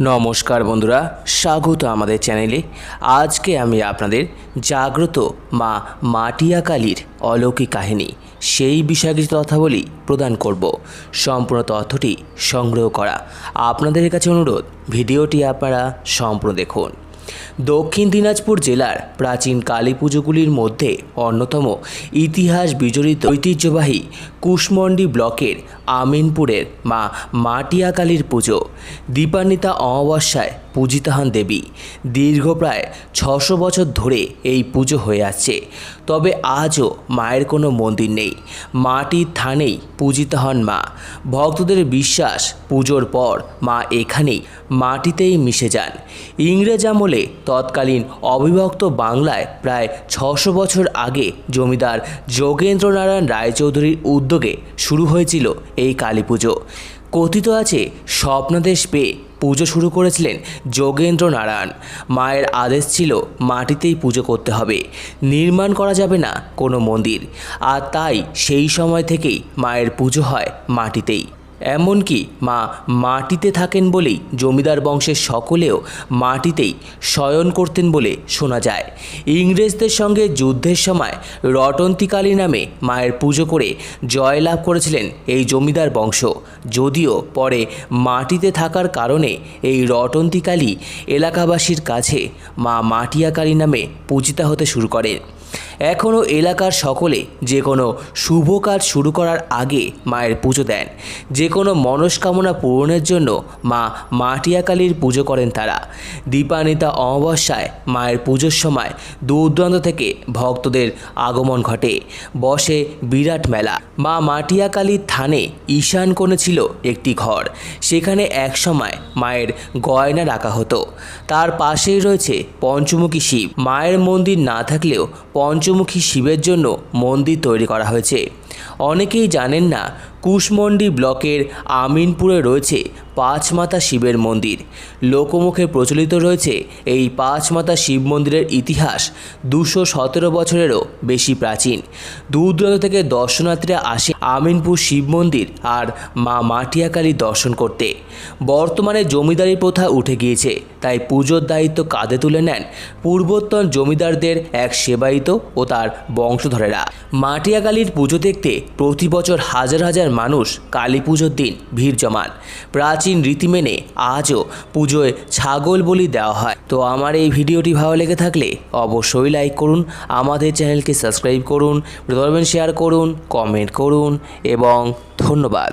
নমস্কার বন্ধুরা, স্বাগত আমাদের চ্যানেলে। আজকে আমি আপনাদের জাগ্রত মা মাটিয়া কালীর অলৌকিক কাহিনী, সেই বিষয়ে কিছু তথ্যাবলী প্রদান করব। সম্পূর্ণ তথ্যটি সংগ্রহ করা। আপনাদের কাছে অনুরোধ, ভিডিওটি আপনারা সম্পূর্ণ দেখুন। দক্ষিণ দিনাজপুর জেলার প্রাচীন কালী পুজোগুলির মধ্যে অন্যতম ইতিহাস বিজড়িত ঐতিহ্যবাহী কুশমন্ডি ব্লকের আমিনপুরের মা মাটিয়া কালীর পুজো। দীপান্বিতা অমাবস্যায় পূজিতা হন দেবী। দীর্ঘ প্রায় ছশো বছর ধরে এই পুজো হয়ে আসছে। তবে আজও মায়ের কোনো মন্দির নেই। মাটির থানেই পূজিতা হন মা। ভক্তদের বিশ্বাস, পুজোর পর মা এখানেই মাটিতেই মিশে যান। ইংরেজ আমলে তৎকালীন অবিভক্ত বাংলায় প্রায় ছশো বছর আগে জমিদার যোগেন্দ্রনারায়ণ রায়চৌধুরীর উদ্যোগে শুরু হয়েছিল এই কালী পুজো। কথিত আছে, স্বপ্নাদেশ পেয়ে পুজো শুরু করেছিলেন যোগেন্দ্র নারায়ণ মায়ের আদেশ ছিল মাটিতেই পুজো করতে হবে। নির্মাণ করা যাবে না কোনো মন্দির। আর তাই সেই সময় থেকেই মায়ের পুজো হয় মাটিতেই। এমনকি মা মাটিতে থাকেন বলেই জমিদার বংশের সকলেও মাটিতেই শয়ন করতেন বলে শোনা যায়। ইংরেজদের সঙ্গে যুদ্ধের সময় রটন্তিকালী নামে মায়ের পুজো করে জয়লাভ করেছিলেন এই জমিদার বংশ। যদিও পরে মাটিতে থাকার কারণে এই রটন্তিকালী এলাকাবাসীর কাছে মা মাটিয়াকালী নামে পূজিতা হতে শুরু করেন। এখনও এলাকার সকলে যে কোনো শুভ কাজ শুরু করার আগে মায়ের পুজো দেন। যে কোনো মনস্কামনা পূরণের জন্য মা মাটিয়াকালীর পুজো করেন তারা। দীপানিতা অমাবস্যায় মায়ের পুজোর সময় দূর দূরান্ত থেকে ভক্তদের আগমন ঘটে। বসে বিরাট মেলা। মা মাটিয়াকালীর থানে ঈশান কোণে ছিল একটি ঘর। সেখানে একসময় মায়ের গয়না রাখা হতো। তার পাশেই রয়েছে পঞ্চমুখী শিব। মায়ের মন্দির না থাকলেও পঞ্চমুখী শিবের জন্য মন্দির তৈরি করা হয়েছে। অনেকেই জানেন না, কুশমন্ডি ব্লকের আমিনপুরে রয়েছে পাঁচ মাতা শিবের মন্দির। লোকমুখে প্রচলিত রয়েছে এই পাঁচ মাতা শিব মন্দিরের ইতিহাস দুশো সতেরো বছরেরও বেশি প্রাচীন। দূর দূরান্ত থেকে দর্শনার্থীরা আসে আমিনপুর শিব মন্দির আর মা মাটিয়াকালী দর্শন করতে। বর্তমানে জমিদারি প্রথা উঠে গিয়েছে, তাই পুজোর দায়িত্ব কাঁধে তুলে নেন পূর্বোত্তর জমিদারদের এক সেবায়িত ও তার বংশধরেরা। মাটিয়াকালীর পুজো দেখতে প্রতি বছর হাজার হাজার মানুষ কালী পুজোর দিন ভিড় জমান। প্রাচীন রীতি মেনে আজও পুজোয় ছাগল বলি দেওয়া হয়। তো আমার এই ভিডিওটি ভালো লেগে থাকলে অবশ্যই লাইক করুন, আমাদের চ্যানেলকে সাবস্ক্রাইব করুন, প্রথমে শেয়ার করুন কমেন্ট করুন এবং ধন্যবাদ।